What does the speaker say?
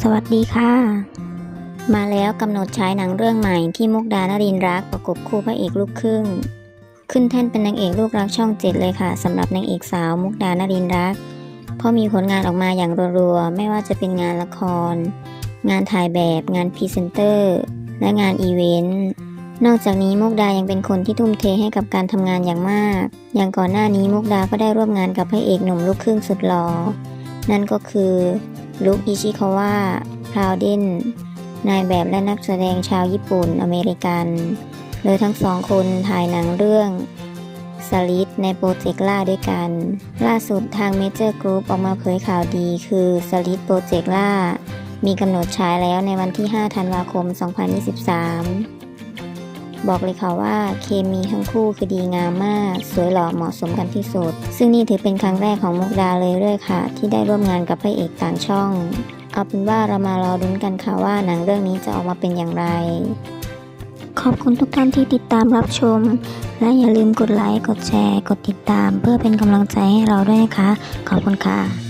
สวัสดีค่ะ มาแล้วกำหนดฉายหนังเรื่องใหม่ที่มุกดานรินรักประกบคู่พระเอกลูกครึ่ง ขึ้นแท่นเป็นนางเอกลูกรักช่องเจ็ดเลยค่ะสำหรับนางเอกสาวมุกดานรินรัก เพราะมีผลงานออกมาอย่างรัวๆ ไม่ว่าจะเป็นงานละคร งานถ่ายแบบงานพรีเซนเตอร์ และงานอีเวนต์นอกจากนี้มุกดายังเป็นคนที่ทุ่มเทให้กับการทำงานอย่างมาก อย่างก่อนหน้านี้มุกดาก็ได้ร่วมงานกับพระเอกหนุ่มลูกครึ่งสุดหล่อนั่นก็คือ ลุคอิชิคาวะพราวเดนนายแบบและนักแสดงชาวญี่ปุ่นอเมริกัน โดยทั้งสองคนถ่ายหนังเรื่องสลิดในโปรเจกต์ล่าด้วยกัน ล่าสุดทางเมเจอร์กรุ๊ปออกมาเผยข่าวดีคือสลิดโปรเจกต์ล่า มีกำหนดฉายแล้วในวันที่ 5 ธันวาคม 2023 บอกเลยค่ะว่าเคมีทั้งคู่คือดีงามมาก สวยหล่อเหมาะสมกันที่สุด ซึ่งนี่ถือเป็นครั้งแรกของมุกดาเลยด้วยค่ะ ที่ได้ร่วมงานกับพระเอกต่างช่อง เอาเป็นว่าเรามารอดุนกันค่ะว่าหนังเรื่องนี้จะออกมาเป็นอย่างไร ขอบคุณทุกท่านที่ติดตามรับชม และอย่าลืมกดไลค์ กดแชร์ กดติดตาม เพื่อเป็นกำลังใจให้เราด้วยนะคะ ขอบคุณค่ะ